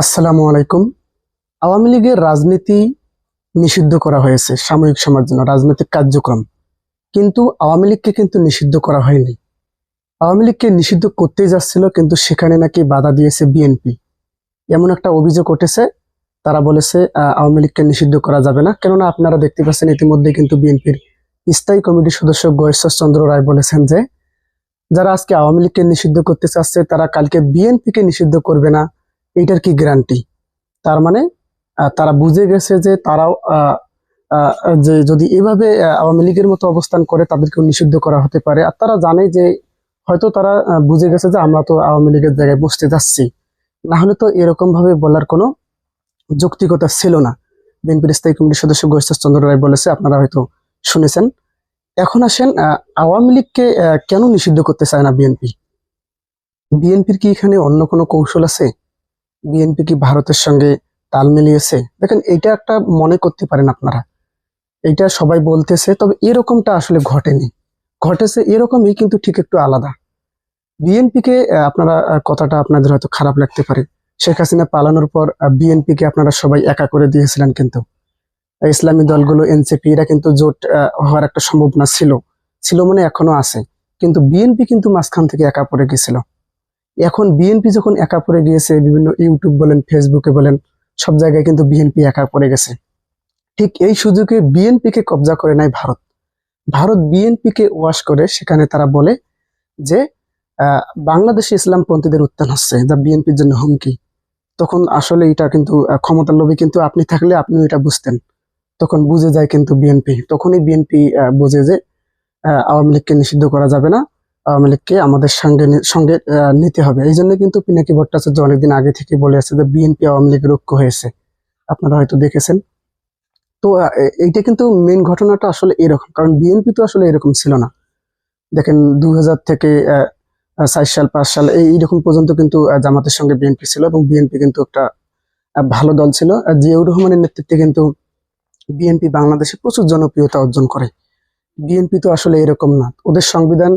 আসসালামু আলাইকুম। আওয়ামী লীগের রাজনীতি নিষিদ্ধ করা হয়েছে সাময়িক সময়ের জন্য, রাজনৈতিক কার্যক্রম। কিন্তু আওয়ামী লীগকে কিন্তু নিষিদ্ধ করা হয়নি। আওয়ামী লীগকে নিষিদ্ধ করতেই যাচ্ছিল, কিন্তু সেখানে নাকি বাধা দিয়েছে বিএনপি। এমন একটা অভিযোগ উঠেছে, তারা বলেছে আওয়ামী লীগকে নিষিদ্ধ করা যাবে না। কেননা আপনারা দেখতে পাচ্ছেন ইতিমধ্যে কিন্তু বিএনপির স্থায়ী কমিটির সদস্য গয়েশ্বর চন্দ্র রায় বলেছেন যে, যারা আজকে আওয়ামী লীগকে নিষিদ্ধ করতে চাচ্ছে, তারা কালকে বিএনপিকে নিষিদ্ধ করবে না। এইটার কি গ্যারান্টি তার মানে তারা বুঝে গেছে যে তারাও যে যদি এভাবে আওয়ামী লীগের মতো অবস্থান করে তাদেরকেও নিষিদ্ধ করা হতে পারে। আর তারা জানে যে হয়তো তারা বুঝে গেছে যে আমরা তো আওয়ামী লীগের জায়গায় বসতে যাচ্ছি। না হলে তো এরকম ভাবে বলার কোনো যৌক্তিকতা ছিল না। বিএনপির স্থায়ী কমিটির সদস্য গৈশ্বর চন্দ্র রায় বলেছে, আপনারা হয়তো শুনেছেন। এখন আসেন আওয়ামী লীগকে কেন নিষিদ্ধ করতে চায় না বিএনপি? বিএনপির কি এখানে অন্য কোনো কৌশল আছে? বিএনপি কি ভারতের সঙ্গে তাল মিলিয়েছে? দেখেন এটা একটা মনে করতে পারেন আপনারা। এটা সবাই বলতেছে, তবে এরকমটা আসলে ঘটেনি। ঘটেছে এরকমই, কিন্তু ঠিক একটু আলাদা। বিএনপিকে আপনারা কথাটা আপনাদের হয়তো খারাপ লাগতে পারে। শেখ হাসিনা পালানোর পর বিএনপিকে আপনারা সবাই একা করে দিয়েছিলেন কিন্তু। ইসলামী দলগুলো এনসিপি এরা কিন্তু জোট হওয়ার একটা সম্ভাবনা ছিল। ছিল মানে এখনও আছে। কিন্তু বিএনপি কিন্তু মাঝখান থেকে একা পড়ে গেছিল। এখন বিএনপি যখন একা পড়ে গিয়েছে, বিভিন্ন ইউটিউব বলেন ফেসবুকে বলেন, সব জায়গায় কিন্তু বিএনপি একা পড়ে গেছে। ঠিক এই সুযোগে বিএনপিকে কবজা করে নেয় ভারত। ভারত বিএনপিকে ওয়াশ করে, সেখানে তারা বলে যে বাংলাদেশে ইসলামপন্থীদের উত্থান হচ্ছে যা বিএনপির জন্য হুমকি। তখন আসলে এটা কিন্তু ক্ষমতার লোভে কিন্তু আপনি থাকলে আপনিও এটা বুঝতেন। তখন বুঝে যায় কিন্তু বিএনপি তখনই বিএনপি বুঝে যে আওয়ামী লীগকে নিষিদ্ধ করা যাবে না। আওয়ামী আমাদের সঙ্গে সঙ্গে নিতে হবে। এই জন্য কিন্তু পিনাকি ভট্টাচার্য অনেকদিন আগে থেকে বলে আসছে যে বিএনপি আওয়ামী লীগের ঐক্য হয়েছে। আপনারা হয়তো দেখেছেন। তো এইটা কিন্তু মেন ঘটনাটা আসলে এরকম, কারণ বিএনপি তো আসলে এরকম ছিল না। দেখেন দুই হাজার থেকে চার সাল, পাঁচ সাল এইরকম পর্যন্ত কিন্তু জামাতের সঙ্গে বিএনপি ছিল এবং বিএনপি কিন্তু একটা ভালো দল ছিল। জিয়াউর রহমানের নেতৃত্বে কিন্তু বিএনপি বাংলাদেশে প্রচুর জনপ্রিয়তা অর্জন করে। বিএনপি তো আসলে এরকম না। ওদের সংবিধান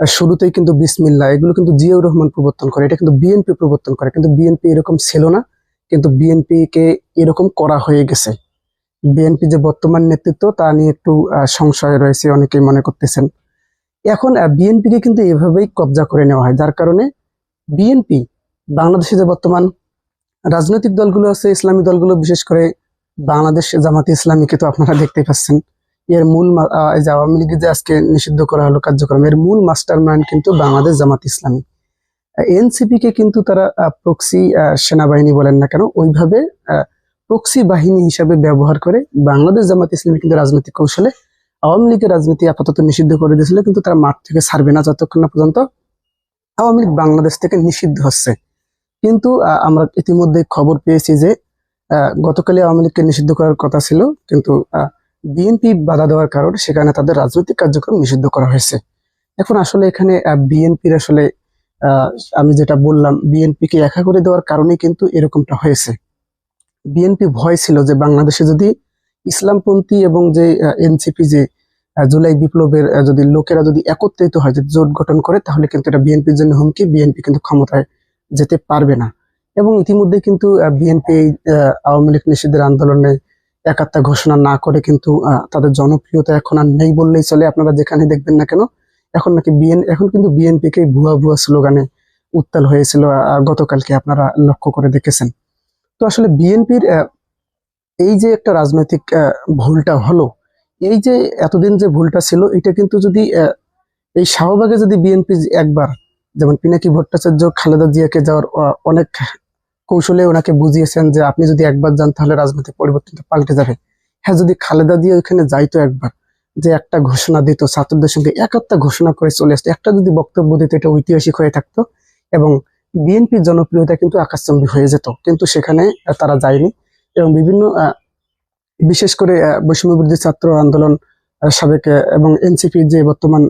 শুরুতেই কিন্তু বিসমিল্লা এগুলো কিন্তু জিয়াউর রহমান প্রবর্তন করে। এটা কিন্তু বিএনপি প্রবর্তন করে, কিন্তু বিএনপি এরকম ছিল না, কিন্তু বিএনপি কে এরকম করা হয়ে গেছে। বিএনপি যে বর্তমান নেতৃত্ব, তা নিয়ে একটু সংশয় রয়েছে, অনেকেই মনে করতেছেন। এখন বিএনপি কে কিন্তু এভাবেই কবজা করে নেওয়া হয়, যার কারণে বিএনপি বাংলাদেশে যে বর্তমান রাজনৈতিক দলগুলো আছে, ইসলামী দলগুলো, বিশেষ করে বাংলাদেশ জামাতে ইসলামীকে তো আপনারা দেখতেই পাচ্ছেন এর মূল আহ, এই যে আওয়ামী লীগের যে আজকে নিষিদ্ধ করা হলো কার্যক্রম এর মূল মাস্টার মাইন্ড কিন্তু বাংলাদেশ জামাত ইসলামী। এনসিপি কে কিন্তু তারা প্রক্সি সেনাবাহিনী বলেন না কেন ওইভাবে প্রক্সি বাহিনী হিসাবে ব্যবহার করে বাংলাদেশ জামাত ইসলামী কিন্তু রাজনৈতিক কৌশলে আওয়ামী লীগের রাজনীতি আপাতত নিষিদ্ধ করে দিয়েছিল কিন্তু তারা মাঠ থেকে ছাড়বে না যতক্ষণ না পর্যন্ত আওয়ামী লীগ বাংলাদেশ থেকে নিষিদ্ধ হচ্ছে। কিন্তু আহ, আমরা ইতিমধ্যে খবর পেয়েছি যে আহ, গতকালে আওয়ামী লীগকে নিষিদ্ধ করার কথা ছিল কিন্তু বিএনপি বাধা দেওয়ার কারণে সেখানে তাদের রাজনৈতিক কার্যক্রম নিষিদ্ধ করা হয়েছে। এখন আসলে এখানে বিএনপির আসলে আমি যেটা বললাম বিএনপি কে একা করে দেওয়ার কারণে কিন্তু এরকমটা হয়েছে। বিএনপি ভয় ছিল যে বাংলাদেশে যদি ইসলামপন্থী এবং যে এনসিপি যে জুলাই বিপ্লবের যদি লোকেরা যদি একত্রিত হয়, যদি জোট গঠন করে, তাহলে কিন্তু এটা বিএনপির জন্য হুমকি, বিএনপি কিন্তু ক্ষমতায় যেতে পারবে না। এবং ইতিমধ্যে কিন্তু বিএনপি আওয়ামী লীগ নিষিদ্ধের আন্দোলনে একাত্তা ঘোষণা না করে কিন্তু তাদের জনপ্রিয়তা এখন আর নেই বললেই চলে। আপনারা যেখানে দেখবেন না কেন, এখন নাকি বিএন, এখন কিন্তু বিএনপি কে ভুয়া ভুয়া স্লোগানে উত্তাল হয়েছিল গতকালকে আপনারা লক্ষ্য করে দেখেছেন। তো আসলে বিএনপির এই যে একটা রাজনৈতিক ভুলটা হলো, এই যে এতদিন যে ভুলটা ছিল, এটা কিন্তু যদি এই শাহবাগে যদি বিএনপি একবার, যেমন পিনাকি ভট্টাচার্য, খালেদা জিয়াকে যাওয়ার অনেক কৌশলে ওনাকে বুঝিয়েছেন যে আপনি যদি একবার যান তাহলে রাজনৈতিক পরিবর্তনটা পাল্টে যাবে। হ্যাঁ যদি খালেদা জিয়া ওইখানে যাইতো একবার যে একটা ঘোষণা দিত ছাত্রদের সঙ্গে একাত্তা ঘোষণা করে চলে আসতো একটা যদি বক্তব্য দিত এটা ঐতিহাসিক হয়ে থাকতো এবং বিএনপির জনপ্রিয়তা কিন্তু আকাশচম্বী হয়ে যেত। কিন্তু সেখানে তারা যায়নি এবং বিভিন্ন বিশেষ করে আহ, বৈষম্য বিরোধী ছাত্র আন্দোলন সাবেক এবং এনসিপির যে বর্তমান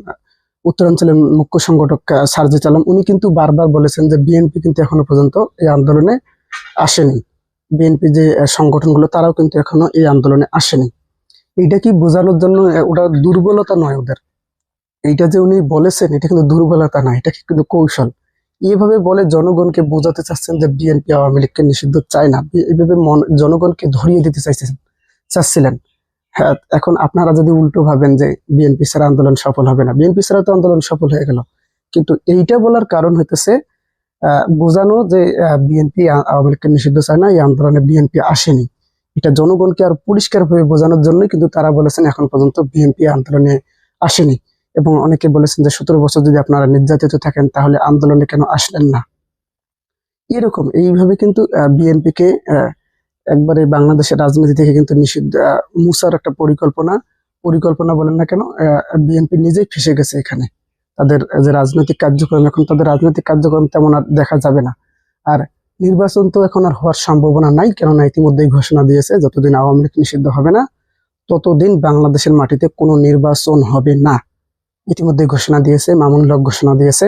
উত্তরাঞ্চলের মুখ্য সংগঠক সারজিত আলম উনি কিন্তু বারবার বলেছেন যে বিএনপি কিন্তু এখনও পর্যন্ত এই আন্দোলনে আসেনি। বিএনপি যে সংগঠনগুলো, তারাও কিন্তু এখনও এই আন্দোলনে আসেনি। এইটা কি বোঝানোর জন্য ওটা দুর্বলতা নয় ওদের? এইটা যে উনি বলেছেন, এটা কিন্তু দুর্বলতা নয়, এটা কিন্তু কৌশল? এইভাবে বলে জনগণকে বোঝাতে চাচ্ছেন যে বিএনপি আওয়ামী লীগকে নিষিদ্ধ চায় না। এইভাবে জনগণকে ধরিয়ে দিতে চাইছেন চাচ্ছিলেন। হ্যাঁ এখন আপনারা যদি উল্টো ভাবেন যে বিএনপি ছাড়া আন্দোলন সফল হবে না, বিএনপি ছাড়া তো আন্দোলন সফল হয়ে গেল। কিন্তু এইটা বলার কারণ হইতেছে বোঝানো যে বিএনপি আওয়ামী লীগকে নিষিদ্ধ চায় না এই আন্দোলনে বিএনপি আসেনি। এটা জনগণকে আর পরিষ্কারভাবে বোঝানোর জন্যই কিন্তু তারা বলেছেন এখন পর্যন্ত বিএনপি আন্দোলনে আসেনি। এবং অনেকে বলেছেন যে সতেরো বছর যদি আপনারা নির্যাতিত থাকেন তাহলে আন্দোলনে কেন আসলেন না? এরকম এইভাবে কিন্তু বিএনপি কে আহ, একবারে বাংলাদেশের রাজনীতি থেকে কিন্তু নিষিদ্ধ মুসার একটা পরিকল্পনা পরিকল্পনা বলেন না কেন বিএনপি নিজেই ফেসে গেছে এখানে। তাদের যে রাজনৈতিক কার্যক্রম, এখন তাদের রাজনৈতিক কার্যক্রম তেমন আর দেখা যাবে না। আর নির্বাচন তো এখন আর হওয়ার সম্ভাবনা নাই, কেননা ইতিমধ্যেই ঘোষণা দিয়েছে যতদিন আওয়ামী লীগ নিষিদ্ধ হবে না, ততদিন বাংলাদেশের মাটিতে কোনো নির্বাচন হবে না। ইতিমধ্যে ঘোষণা দিয়েছে মামুন ঘোষণা দিয়েছে।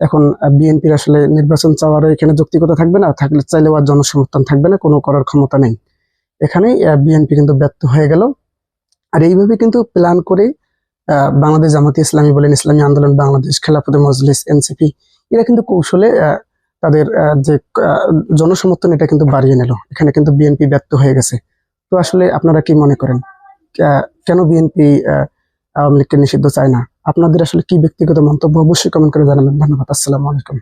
এখন বিএনপির আসলে নির্বাচন চাওয়ার এখানে যৌক্তিকতা থাকবে না, থাকলে চাইলেও আর জনসমর্থন থাকবে না, কোনো করার ক্ষমতা নেই। এখানেই বিএনপি কিন্তু ব্যর্থ হয়ে গেল। আর এইভাবে কিন্তু প্ল্যান করে বাংলাদেশ জামাতি ইসলামী বলেন, ইসলামী আন্দোলন, বাংলাদেশ খেলাফতে মজলিস, এনসিপি, এরা কিন্তু কৌশলে তাদের যে জনসমর্থন, এটা কিন্তু বাড়িয়ে নিল। এখানে কিন্তু বিএনপি ব্যর্থ হয়ে গেছে। তো আসলে আপনারা কি মনে করেন? কেন বিএনপি আওয়ামী লীগকে নিষিদ্ধ চায় না? আপনাদের আসলে কি ব্যক্তিগত মন্তব্য? অবশ্যই কমেন্ট করে জানাবেন। ধন্যবাদ। আসসালামু আলাইকুম।